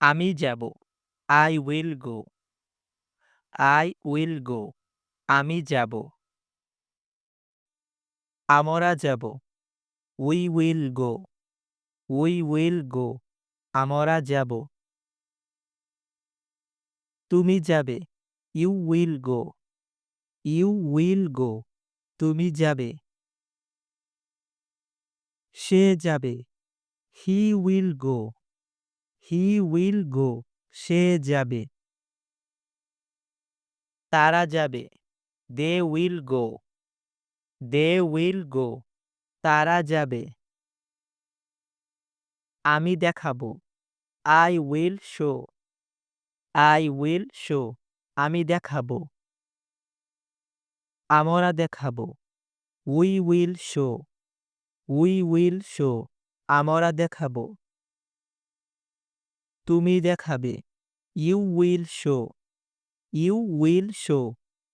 আমি যাব। I will go I will go আমি যাব। আমরা যাব। We will go we will go আমরা যাব। তুমি যাবে। You will go you will go তুমি যাবে। সে যাবে। He will go he will go, সে যাবে। তারা যাবে। They will go. They will go. তারা যাবে। আমি দেখাবো। I will show. I will show. আমি দেখাবো। আমরা দেখাবো। We will show. We will show. আমরা দেখাবো। তুমি দেখাবে। You will show you will show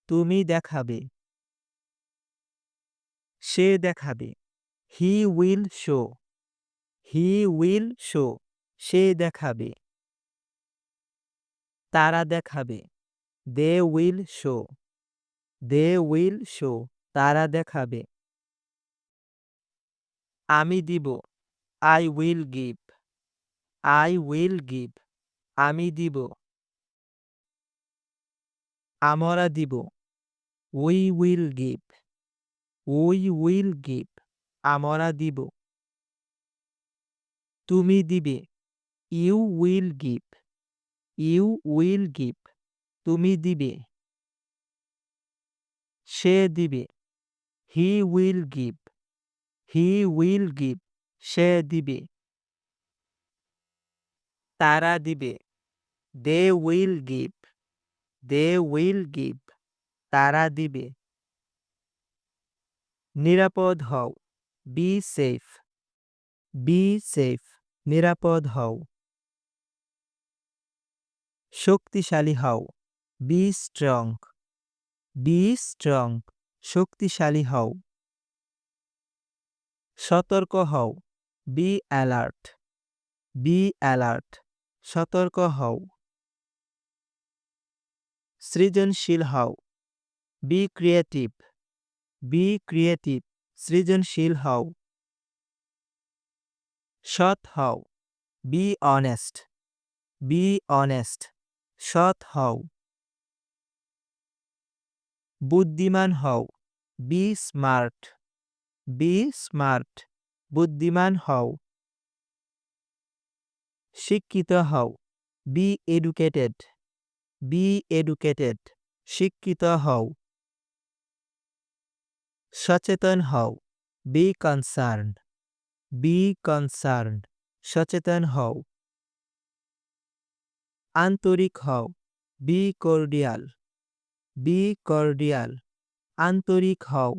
তুমি দেখাবে। সে দেখাবে। He will show he will show সে দেখাবে। তারা দেখাবে। They will show they will show তারা দেখাবে। আমি দিব। I will give I will give আমি দিব। আমরা দিব। We will give we will give আমরা দিব। তুমি দিবে। You will give you will give তুমি দিবে। সে দিবে। He will give he will give সে দিবে। তারা দিবে। They will give they will give তারা দিবে। নিরাপদ হও বি সেফ বি সেফ নিরাপদ হও। শক্তিশালী হও বি স্ট্রং বি স্ট্রং শক্তিশালী হও। সতর্ক হও বি অ্যালার্ট বি অ্যালার্ট সতর্ক হও সৃজনশীল হও বি ক্রিয়েটিভ বি ক্রিয়েটিভ সৃজনশীল হও সৎ হও বি অনেস্ট বি অনেস্ট সৎ হও বুদ্ধিমান হও বি স্মার্ট বি স্মার্ট বুদ্ধিমান হও শিক্ষিত হও। বি এডুকেটেড বি এডুকেটেড শিক্ষিত হও। সচেতন হও। বি কনসার্ন বি কনসার্ন সচেতন হও। আন্তরিক হও। বি কর্ডিয়াল বি কর্ডিয়াল আন্তরিক হও।